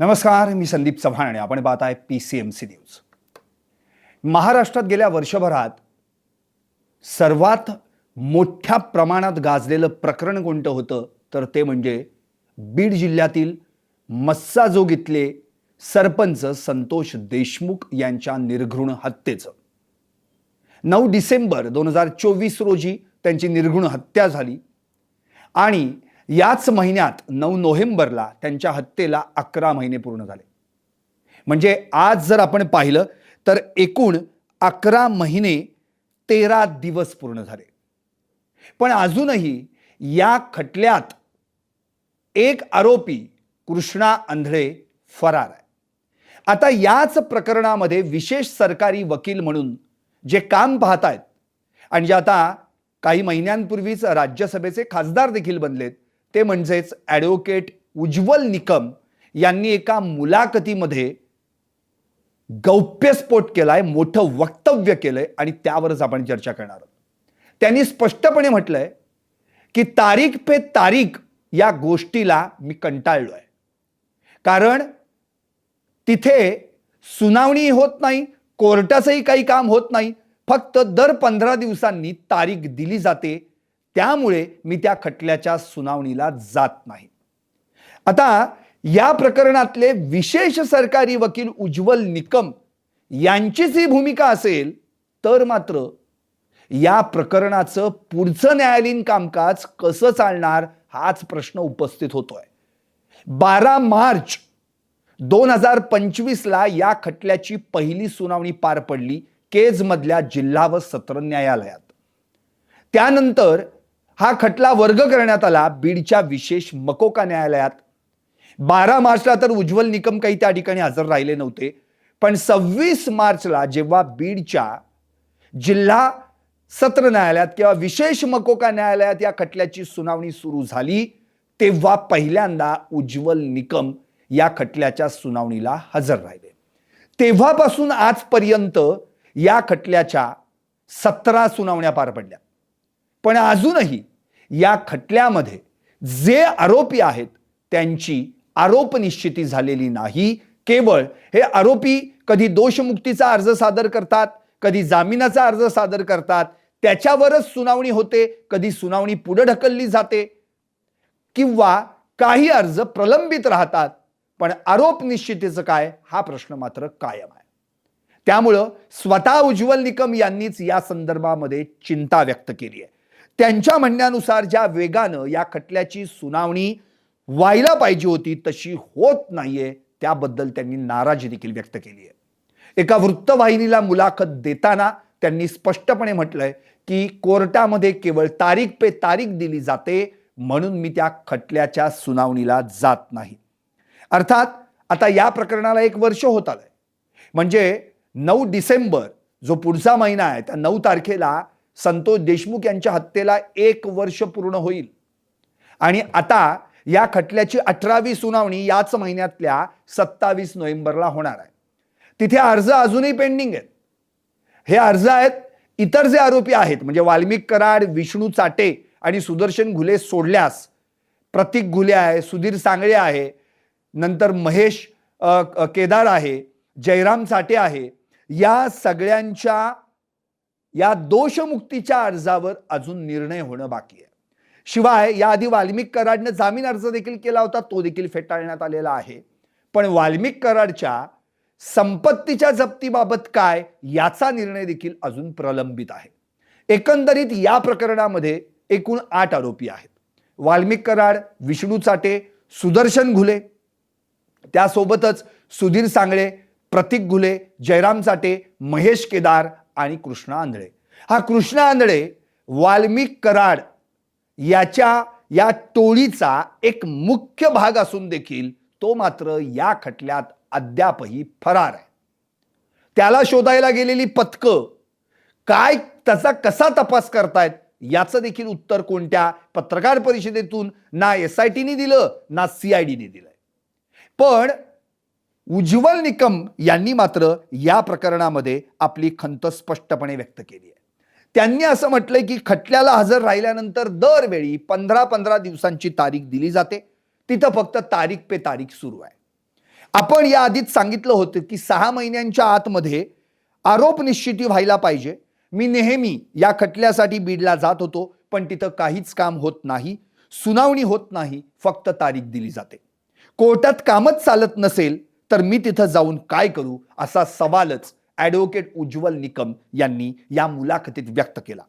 नमस्कार मी संदीप चव्हाण आणि आपण पाहत आहे P C M C news महाराष्ट्रात गेल्या वर्षभरात सर्वात मोठ्या प्रमाणात गाजलेलं प्रकरण कोणतं होतं? तर ते म्हणजे बीड जिल्ह्यातील मस्साजोग इथले सरपंच संतोष देशमुख यांच्या निर्घृण हत्येचं. नऊ डिसेंबर दोन हजार चोवीस रोजी त्यांची निर्घृण हत्या झाली आणि याच महिन्यात नऊ नोव्हेंबरला त्यांच्या हत्येला अकरा महिने पूर्ण झाले. म्हणजे आज जर आपण पाहिलं तर एकूण अकरा महिने तेरा दिवस पूर्ण झाले. पण अजूनही या खटल्यात एक आरोपी कृष्णा आंधळे फरार आहे. आता याच प्रकरणामध्ये विशेष सरकारी वकील म्हणून जे काम पाहत आहेत आणि जे आता काही महिन्यांपूर्वीच राज्यसभेचे खासदार देखील बनलेत ते म्हणजेच ॲडव्होकेट उज्ज्वल निकम यांनी एका मुलाखतीमध्ये गौप्यस्फोट केलाय मोठं वक्तव्य केलंय आणि त्यावरच आपण चर्चा करणार आहोत. त्यांनी स्पष्टपणे म्हटलंय की तारीख पे तारीख या गोष्टीला मी कंटाळलो आहे कारण तिथे सुनावणी होत नाही कोर्टाचंही काही काम होत नाही फक्त दर पंधरा दिवसांनी तारीख दिली जाते त्यामुळे मी त्या खटल्याच्या सुनावणीला जात नाही. आता या प्रकरणातले विशेष सरकारी वकील उज्ज्वल निकम यांचीच ही भूमिका असेल तर मात्र या प्रकरणाचं पुढचं न्यायालयीन कामकाज कसं चालणार हाच प्रश्न उपस्थित होतोय. बारा मार्च दोन हजार पंचवीसला या खटल्याची पहिली सुनावणी पार पडली केजमधल्या जिल्हा व सत्र न्यायालयात. त्यानंतर हा खटला वर्ग करण्यात आला बीडच्या विशेष मकोका न्यायालयात. बारा मार्चला तर उज्ज्वल निकम काही त्या ठिकाणी हजर राहिले नव्हते. पण सव्वीस मार्चला जेव्हा बीडच्या जिल्हा सत्र न्यायालयात किंवा विशेष मकोका न्यायालयात या खटल्याची सुनावणी सुरू झाली तेव्हा पहिल्यांदा उज्ज्वल निकम या खटल्याच्या सुनावणीला हजर राहिले. तेव्हापासून आजपर्यंत या खटल्याच्या सतरा सुनावण्या पार पडल्या. पण अजूनही या खटल्यामध्ये जे आरोपी आहेत त्यांची आरोप निश्चिती झालेली नाही. केवळ हे आरोपी कधी दोषमुक्तीचा अर्ज सादर करतात कधी जामिनाचा अर्ज सादर करतात त्याच्यावरच सुनावणी होते कधी सुनावणी पुढे ढकलली जाते किंवा काही अर्ज प्रलंबित राहतात पण आरोप निश्चितीचं काय? हा प्रश्न मात्र कायम आहे. त्यामुळं स्वतः उज्ज्वल निकम यांनीच या संदर्भामध्ये चिंता व्यक्त केली आहे. त्यांच्या म्हणण्यानुसार ज्या वेगानं या खटल्याची सुनावणी व्हायला पाहिजे होती तशी होत नाहीये. त्याबद्दल त्यांनी नाराजी देखील व्यक्त केली आहे. एका वृत्तवाहिनीला मुलाखत देताना त्यांनी स्पष्टपणे म्हटलंय की कोर्टामध्ये केवळ तारीख पे तारीख दिली जाते म्हणून मी त्या खटल्याच्या सुनावणीला जात नाही. अर्थात आता या प्रकरणाला एक वर्ष होत आलंय. म्हणजे नऊ डिसेंबर जो पुढचा महिना आहे त्या नऊ तारखेला संतोष देशमुख यांच्या हत्येला एक वर्ष पूर्ण होईल. आणि आता या खटल्याची अठरावी सुनावणी याच महिन्यातल्या सत्तावीस नोव्हेंबरला होणार आहे. तिथे अर्ज अजूनही पेंडिंग आहेत. हे अर्ज आहेत इतर जे आरोपी आहेत म्हणजे वाल्मिक कराड विष्णू चाटे आणि सुदर्शन घुले सोडल्यास प्रतीक घुले आहे सुधीर सांगळे आहे नंतर महेश केदार आहे जयराम चाटे आहे या सगळ्यांच्या या दोषमुक्तीच्या अर्जावर अजून निर्णय होणं बाकी आहे. शिवाय याआधी वाल्मिक कराडनं जामीन अर्ज देखील केला होता तो देखील फेटाळण्यात आलेला आहे. पण वाल्मिक कराडच्या संपत्तीच्या जप्तीबाबत काय याचा निर्णय देखील अजून प्रलंबित आहे. एकंदरीत या प्रकरणामध्ये एकूण आठ आरोपी आहेत. वाल्मिक कराड विष्णू चाटे सुदर्शन घुले त्यासोबतच सुधीर सांगळे प्रतीक घुले जयराम चाटे महेश केदार आणि कृष्णा आंधळे. हा कृष्णा आंधळे वाल्मिक कराड याच्या या टोळीचा एक मुख्य भाग असून देखील तो मात्र या खटल्यात अद्यापही फरार आहे. त्याला शोधायला गेलेली पथकं काय त्याचा कसा तपास करतायत याचं देखील उत्तर कोणत्या पत्रकार परिषदेतून ना एस आय टीने दिलं ना सी आय डीने दिलंय. पण उज्ज्वल निकम यांनी मात्र या प्रकरणामध्ये आपली खंत स्पष्टपणे व्यक्त केली आहे. त्यांनी असं म्हटलंय की खटल्याला हजर राहिल्यानंतर दरवेळी पंधरा पंधरा दिवसांची तारीख दिली जाते. तिथं फक्त तारीख पे तारीख सुरू आहे. आपण या आधीच सांगितलं होतं की सहा महिन्यांच्या आतमध्ये आरोप निश्चिती व्हायला पाहिजे. मी नेहमी या खटल्यासाठी बीडला जात होतो पण तिथं काहीच काम होत नाही. सुनावणी होत नाही फक्त तारीख दिली जाते. कोर्टात कामच चालत नसेल तर मी तिथं जाऊन काय करू असा सवालच ॲडव्होकेट उज्ज्वल निकम यांनी या मुलाखतीत व्यक्त केला.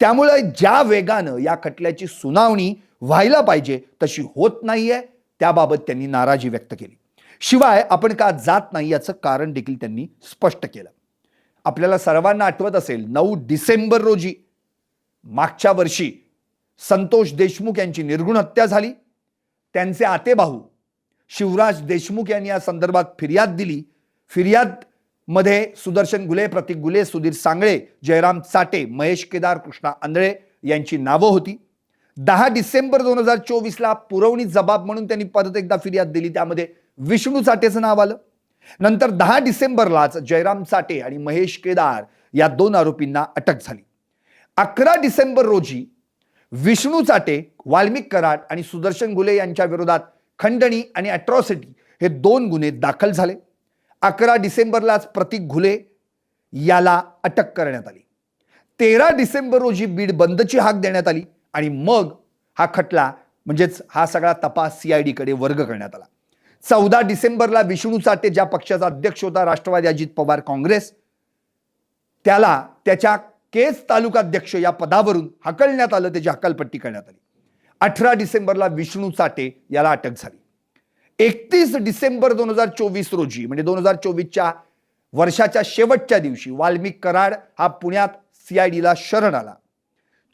त्यामुळे ज्या वेगानं या खटल्याची सुनावणी व्हायला पाहिजे तशी होत नाहीये त्याबाबत त्यांनी नाराजी व्यक्त केली. शिवाय आपण का जात नाही याचं कारण देखील त्यांनी स्पष्ट केलं. आपल्याला सर्वांना आठवत असेल नऊ डिसेंबर रोजी मागच्या वर्षी संतोष देशमुख यांची निर्गुण हत्या झाली. त्यांचे आतेभाऊ शिवराज देशमुख यांनी या संदर्भात फिर्याद दिली. फिर्यादमध्ये सुदर्शन गुले प्रतीक गुले सुधीर सांगळे जयराम चाटे महेश केदार कृष्णा आंधळे यांची नावं होती. दहा डिसेंबर दोन हजार चोवीसला पुरवणी जबाब म्हणून त्यांनी परत एकदा फिर्याद दिली. त्यामध्ये विष्णू चाटेचं नाव आलं. नंतर दहा डिसेंबरलाच जयराम चाटे आणि महेश केदार या दोन आरोपींना अटक झाली. अकरा डिसेंबर रोजी विष्णू चाटे वाल्मिक कराड आणि सुदर्शन गुले यांच्या विरोधात खंडणी आणि ॲट्रॉसिटी हे दोन गुन्हे दाखल झाले. अकरा डिसेंबरलाच प्रतीक घुले याला अटक करण्यात आली. तेरा डिसेंबर रोजी बीड बंदची हाक देण्यात आली आणि मग हा खटला म्हणजेच हा सगळा तपास सीआयडीकडे वर्ग करण्यात आला. चौदा डिसेंबरला विष्णू चाटे ज्या पक्षाचा अध्यक्ष होता राष्ट्रवादी अजित पवार काँग्रेस त्याला त्याच्या केस तालुकाध्यक्ष या पदावरून हकलण्यात आलं त्याची हकालपट्टी करण्यात आली. अठरा डिसेंबरला विष्णू चाटे याला अटक झाली. एकतीस डिसेंबर दोन हजार चोवीस रोजी म्हणजे दोन हजार चोवीसच्या वर्षाच्या शेवटच्या दिवशी वाल्मिक कराड हा पुण्यात सीआयडीला शरण आला.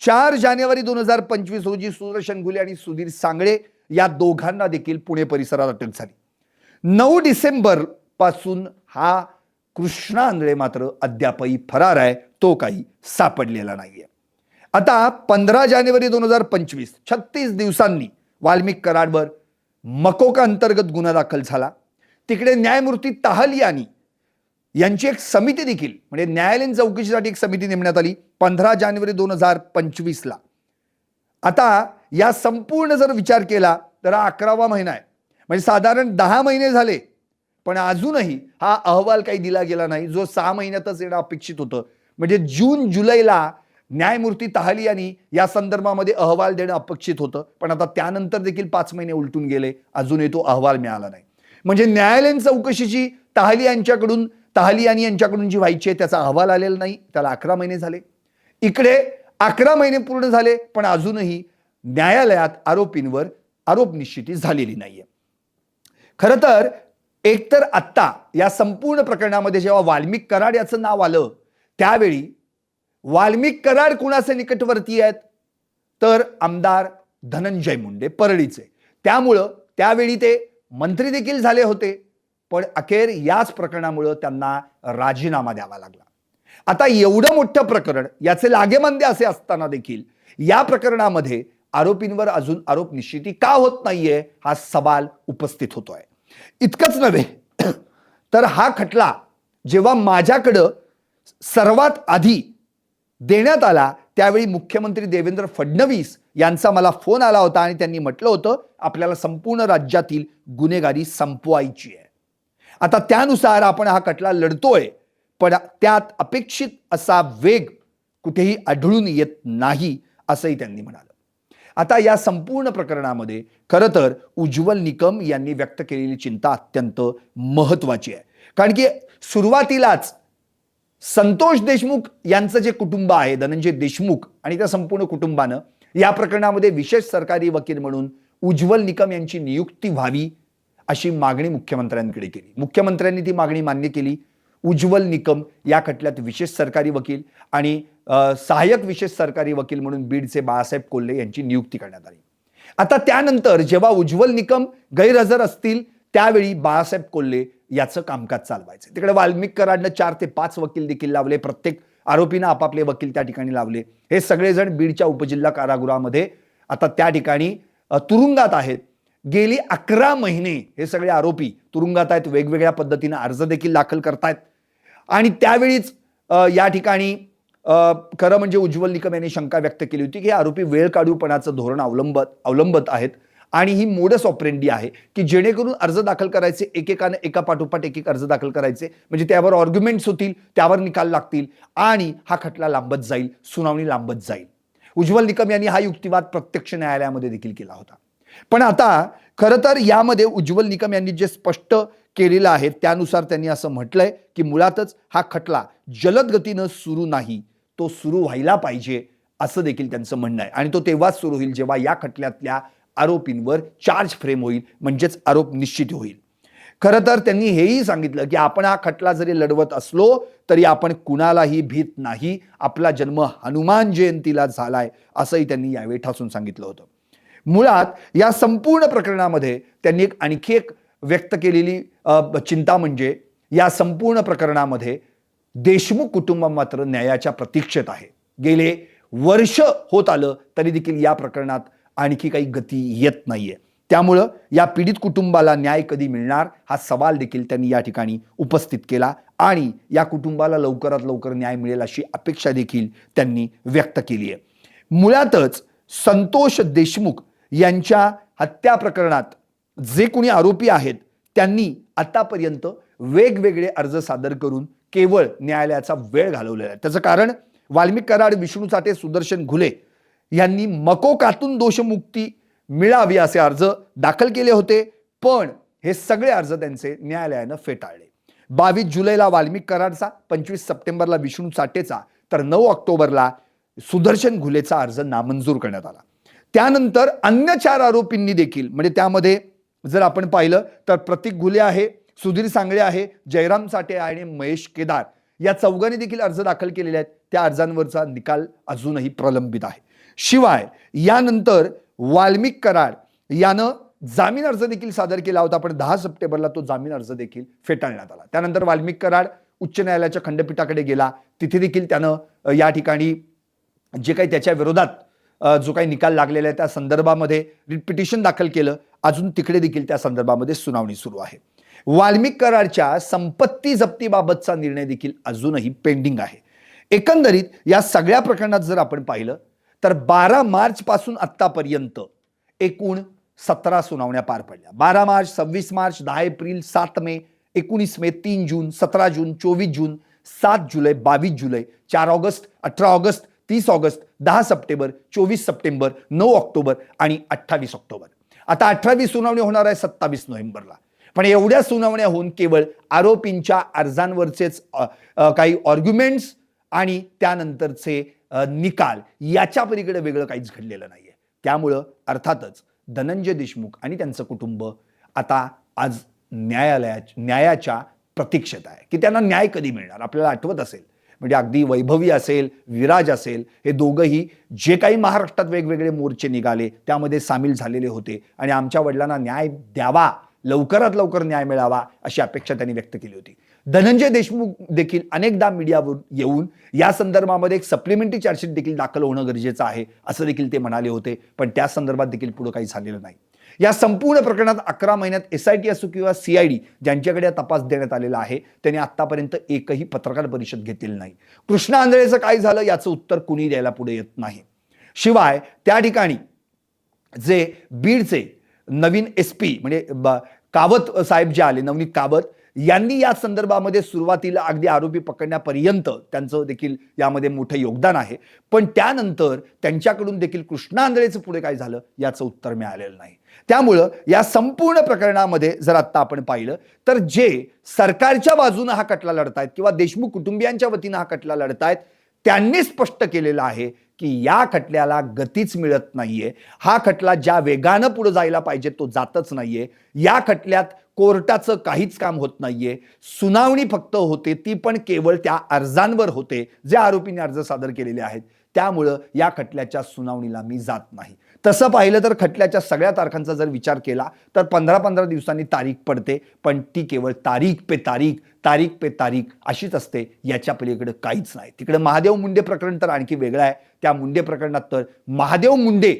चार जानेवारी दोन हजार पंचवीस रोजी सुदर्शन घुले आणि सुधीर सांगळे या दोघांना देखील पुणे परिसरात अटक झाली. नऊ डिसेंबरपासून हा कृष्णा आंधळे मात्र अद्यापही फरार आहे तो काही सापडलेला नाहीये. आता पंधरा जानेवारी दोन हजार पंचवीस छत्तीस दिवसांनी वाल्मिक कराडवर मकोका अंतर्गत गुन्हा दाखल झाला. तिकडे न्यायमूर्ती ताहलियानी यांची एक समिती देखील म्हणजे न्यायालयीन चौकशीसाठी एक समिती नेमण्यात आली पंधरा जानेवारी दोन हजार पंचवीसला. आता या संपूर्ण जर विचार केला तर हा अकरावा महिना आहे. म्हणजे साधारण दहा महिने झाले पण अजूनही हा अहवाल काही दिला गेला नाही. जो सहा महिन्यातच येणं अपेक्षित होतं. म्हणजे जून जुलैला न्यायमूर्ती तहाली यांनी या संदर्भामध्ये अहवाल देणं अपेक्षित होतं. पण आता त्यानंतर देखील पाच महिने उलटून गेले. अजूनही तो अहवाल मिळाला नाही. म्हणजे न्यायालयीन चौकशीची तहाली यांच्याकडून तहाली यांनी यांच्याकडून जी व्हायची आहे त्याचा अहवाल आलेला नाही. त्याला अकरा महिने झाले. इकडे अकरा महिने पूर्ण झाले पण अजूनही न्यायालयात आरोपींवर आरोप निश्चिती झालेली नाहीये. खरं तर एकतर आत्ता या संपूर्ण प्रकरणामध्ये जेव्हा वाल्मिक कराड याचं नाव आलं त्यावेळी वाल्मिक कराड कुणाचे निकटवर्ती आहेत? तर आमदार धनंजय मुंडे परळीचे. त्यामुळं त्यावेळी ते मंत्री देखील झाले होते पण अखेर याच प्रकरणामुळं त्यांना राजीनामा द्यावा लागला. आता एवढं मोठं प्रकरण याचे लागेमंदे असे असताना देखील या प्रकरणामध्ये आरोपींवर अजून आरोप निश्चिती का होत नाहीये हा सवाल उपस्थित होतोय. इतकंच नव्हे तर हा खटला जेव्हा माझ्याकडं सर्वात आधी देण्यात आला त्यावेळी मुख्यमंत्री देवेंद्र फडणवीस यांचा मला फोन आला होता आणि त्यांनी म्हटलं होतं आपल्याला संपूर्ण राज्यातील गुन्हेगारी संपवायची आहे. आता त्यानुसार आपण हा खटला लढतोय पण त्यात अपेक्षित असा वेग कुठेही आढळून येत नाही असंही त्यांनी म्हणालं. आता या संपूर्ण प्रकरणामध्ये खरं तर उज्ज्वल निकम यांनी व्यक्त केलेली चिंता अत्यंत महत्वाची आहे. कारण की सुरुवातीलाच संतोष देशमुख यांचं जे कुटुंब आहे धनंजय देशमुख आणि त्या संपूर्ण कुटुंबानं या प्रकरणामध्ये विशेष सरकारी वकील म्हणून उज्ज्वल निकम यांची नियुक्ती व्हावी अशी मागणी मुख्यमंत्र्यांकडे केली. मुख्यमंत्र्यांनी ती मागणी मान्य केली. उज्ज्वल निकम या खटल्यात विशेष सरकारी वकील आणि सहाय्यक विशेष सरकारी वकील म्हणून बीडचे बाळासाहेब कोल्हे यांची नियुक्ती करण्यात आली. आता त्यानंतर जेव्हा उज्ज्वल निकम गैरहजर असतील त्यावेळी बाळासाहेब कोल्हे याचं कामकाज चालवायचं. तिकडे वाल्मिकरांना चार ते पाच वकील देखील लावले. प्रत्येक आरोपीनं आपापले वकील त्या ठिकाणी लावले. हे सगळेजण बीडच्या उपजिल्हा कारागृहामध्ये आता त्या ठिकाणी तुरुंगात आहेत. गेली अकरा महिने हे सगळे आरोपी तुरुंगात आहेत. वेगवेगळ्या पद्धतीनं अर्ज देखील दाखल करतायत. आणि त्यावेळीच या ठिकाणी खरं म्हणजे उज्ज्वल निकम यांनी शंका व्यक्त केली होती की हे आरोपी वेळ काढूपणाचं धोरण अवलंबत अवलंबत आहेत. आणि ही मोडस ऑपरेंडी आहे की जेणेकरून अर्ज दाखल करायचे एकेकानं एका पाठोपाठ एक एक अर्ज दाखल करायचे. म्हणजे त्यावर ऑर्ग्युमेंट्स होतील त्यावर निकाल लागतील आणि हा खटला लांबत जाईल सुनावणी लांबत जाईल. उज्ज्वल निकम यांनी हा युक्तिवाद प्रत्यक्ष न्यायालयामध्ये देखील केला होता. पण आता खरं तर यामध्ये उज्ज्वल निकम यांनी जे स्पष्ट केलेलं आहे त्यानुसार त्यांनी असं म्हटलंय की मुळातच हा खटला जलद गतीनं सुरू नाही तो सुरू व्हायला पाहिजे असं देखील त्यांचं म्हणणं आहे. आणि तो तेव्हाच सुरू होईल जेव्हा या खटल्यातल्या आरोपींवर चार्ज फ्रेम होईल म्हणजेच आरोप निश्चित होईल. खरं तर त्यांनी हेही सांगितलं की आपण हा खटला जरी लढवत असलो तरी आपण कुणालाही भीत नाही. आपला जन्म हनुमान जयंतीला झालाय असंही त्यांनी यावेळी ठासून सांगितलं होतं. मुळात या संपूर्ण प्रकरणामध्ये त्यांनी एक आणखी एक व्यक्त केलेली चिंता म्हणजे या संपूर्ण प्रकरणामध्ये देशमुख कुटुंब मात्र न्यायाच्या प्रतीक्षेत आहे. गेले वर्ष होत आलं तरी देखील या प्रकरणात आणखी काही गती येत नाहीये. त्यामुळं या पीडित कुटुंबाला न्याय कधी मिळणार हा सवाल देखील त्यांनी या ठिकाणी उपस्थित केला आणि या कुटुंबाला लवकरात लवकर न्याय मिळेल अशी अपेक्षा देखील त्यांनी व्यक्त केली आहे. मुळातच संतोष देशमुख यांच्या हत्या प्रकरणात जे कोणी आरोपी आहेत त्यांनी आतापर्यंत वेगवेगळे अर्ज सादर करून केवळ न्यायालयाचा वेळ घालवलेला आहे. त्याचं कारण वाल्मिक कराड विष्णू साठे सुदर्शन घुले यांनी मकोकातून दोषमुक्ती मिळावी असे अर्ज दाखल केले होते पण हे सगळे अर्ज त्यांचे न्यायालयानं फेटाळले. बावीस जुलैला वाल्मिक कराडचा पंचवीस सप्टेंबरला विष्णू साठेचा तर नऊ ऑक्टोबरला सुदर्शन घुलेचा अर्ज नामंजूर करण्यात आला. त्यानंतर अन्य चार आरोपींनी देखील म्हणजे त्यामध्ये जर आपण पाहिलं तर प्रतीक घुले आहे सुधीर सांगळे आहे जयराम साठे आहे आणि महेश केदार या चौघांनी देखील अर्ज दाखल केलेले आहेत. त्या अर्जांवरचा निकाल अजूनही प्रलंबित आहे. शिवाय यानंतर वाल्मिक कराड यानं जामीन अर्ज देखील सादर केला होता पण दहा सप्टेंबरला तो जामीन अर्ज देखील फेटाळण्यात आला. त्यानंतर वाल्मिक कराड उच्च न्यायालयाच्या खंडपीठाकडे गेला. तिथे देखील त्यानं या ठिकाणी जे काही त्याच्या विरोधात जो काही निकाल लागलेला आहे त्या संदर्भामध्ये पिटिशन दाखल केलं. अजून तिकडे देखील त्या संदर्भामध्ये सुनावणी सुरू आहे. वाल्मिक कराडच्या संपत्ती जप्तीबाबतचा निर्णय देखील अजूनही पेंडिंग आहे. एकंदरीत या सगळ्या प्रकरणात जर आपण पाहिलं तर बारा मार्चपासून आत्तापर्यंत एकूण सतरा सुनावण्या पार पडल्या. बारा मार्च सव्वीस मार्च दहा एप्रिल सात मे एकोणीस मे तीन जून सतरा जून चोवीस जून सात जुलै बावीस जुलै चार ऑगस्ट अठरा ऑगस्ट तीस ऑगस्ट दहा सप्टेंबर चोवीस सप्टेंबर नऊ ऑक्टोबर आणि अठ्ठावीस ऑक्टोबर. आता अठरावी सुनावणी होणार आहे सत्तावीस नोव्हेंबरला. पण एवढ्या सुनावण्या होऊन केवळ आरोपींच्या अर्जांवरचेच काही ऑर्ग्युमेंट्स आणि त्यानंतरचे निकाल याच्या पलीकडे वेगळं काहीच घडलेलं नाहीये. त्यामुळं अर्थातच धनंजय देशमुख आणि त्यांचं कुटुंब आता आज न्यायालया न्यायाच्या प्रतीक्षेत आहे की त्यांना न्याय कधी मिळणार? आपल्याला आठवत असेल. म्हणजे अगदी वैभवी असेल विराज असेल हे दोघंही जे काही महाराष्ट्रात वेगवेगळे मोर्चे निघाले त्यामध्ये सामील झालेले होते आणि आमच्या वडिलांना न्याय द्यावा लवकरात लवकर न्याय मिळावा अशी अपेक्षा त्यांनी व्यक्त केली होती. धनंजय देशमुख देखील अनेकदा मीडियावर येऊन या संदर्भामध्ये एक सप्लिमेंटरी चार्जशीट देखील दाखल होणं गरजेचं आहे असं देखील ते म्हणाले होते. पण त्या संदर्भात देखील पुढे काही झालेलं नाही. या संपूर्ण प्रकरणात अकरा महिन्यात एस आय टी असो किंवा सी आय डी ज्यांच्याकडे तपास देण्यात आलेला आहे त्यांनी आतापर्यंत एकही पत्रकार परिषद घेतलेली नाही. कृष्णा आंधळेचं काय झालं याचं उत्तर कुणी द्यायला पुढे येत नाही. शिवाय त्या ठिकाणी जे बीडचे नवीन एस पी म्हणजे कावत साहेब जे आले नवनीत कावत यांनी या संदर्भामध्ये सुरुवातीला अगदी आरोपी पकडण्यापर्यंत त्यांचं देखील यामध्ये मोठं योगदान आहे. पण त्यानंतर त्यांच्याकडून देखील कृष्णा आंधळेचं पुढे काय झालं याचं उत्तर मिळालेलं नाही. त्यामुळं या संपूर्ण प्रकरणामध्ये जर आत्ता आपण पाहिलं तर जे सरकारच्या बाजूनं हा खटला लढतायत किंवा देशमुख कुटुंबियांच्या वतीनं हा खटला लढतायत त्यांनी स्पष्ट केलेलं आहे की या खटल्याला गतीच मिळत नाहीये. हा खटला ज्या वेगानं पुढे जायला पाहिजे तो जातच नाहीये. या खटल्यात कोर्टाचं काहीच काम होत नाहीये. सुनावणी फक्त होते ती पण केवळ त्या अर्जांवर होते जे आरोपींनी अर्ज सादर केलेले आहेत. त्यामुळं या खटल्याच्या सुनावणीला मी जात नाही. तसं पाहिलं तर खटल्याच्या सगळ्या तारखांचा जर विचार केला तर पंधरा पंधरा दिवसांनी तारीख पडते पण ती केवळ तारीख पे तारीख तारीख पे तारीख अशीच असते याच्या पलीकडे काहीच नाही. तिकडे महादेव मुंडे प्रकरण तर आणखी वेगळं आहे. त्या मुंडे प्रकरणात तर महादेव मुंडे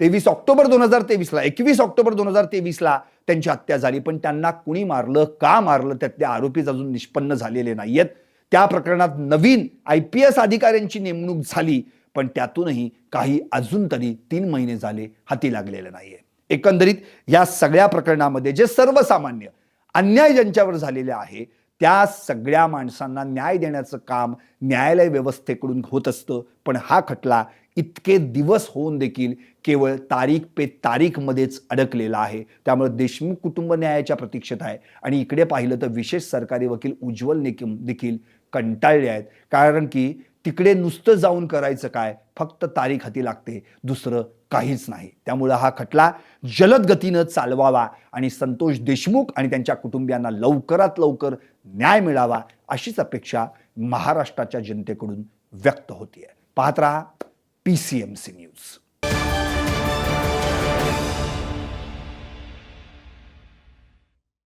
तेवीस ऑक्टोबर दोन हजार तेवीसला एकवीस ऑक्टोबर दोन हजार तेवीसला त्यांची हत्या झाली पण त्यांना कुणी मारलं का मारलं त्यातले आरोपीच अजून निष्पन्न झालेले नाहीयेत. त्या प्रकरणात नवीन आय पी एस अधिकाऱ्यांची नेमणूक झाली पण त्यातूनही काही अजून तरी तीन महिने झाले हाती लागलेले नाहीये. एकंदरीत या सगळ्या प्रकरणामध्ये जे सर्वसामान्य अन्याय ज्यांच्यावर झालेले आहे त्या सगळ्या माणसांना न्याय देण्याचं काम न्यायालय व्यवस्थेकडून होत असतं पण हा खटला इतके दिवस होऊन देखील केवळ तारीख पे तारीखमध्येच अडकलेला आहे. त्यामुळे देशमुख कुटुंब न्यायाच्या प्रतीक्षेत आहे. आणि इकडे पाहिलं तर विशेष सरकारी वकील उज्ज्वल निकम देखील कंटाळले आहेत. कारण की तिकडे नुसतं जाऊन करायचं काय? फक्त तारीख हाती लागते. दुसरं काहीच नाही. त्यामुळं हा खटला जलद गतीनं चालवावा आणि संतोष देशमुख आणि त्यांच्या कुटुंबियांना लवकरात लवकर न्याय मिळावा अशीच अपेक्षा महाराष्ट्राच्या जनतेकडून व्यक्त होतीये. पाहत राहा. P C M C news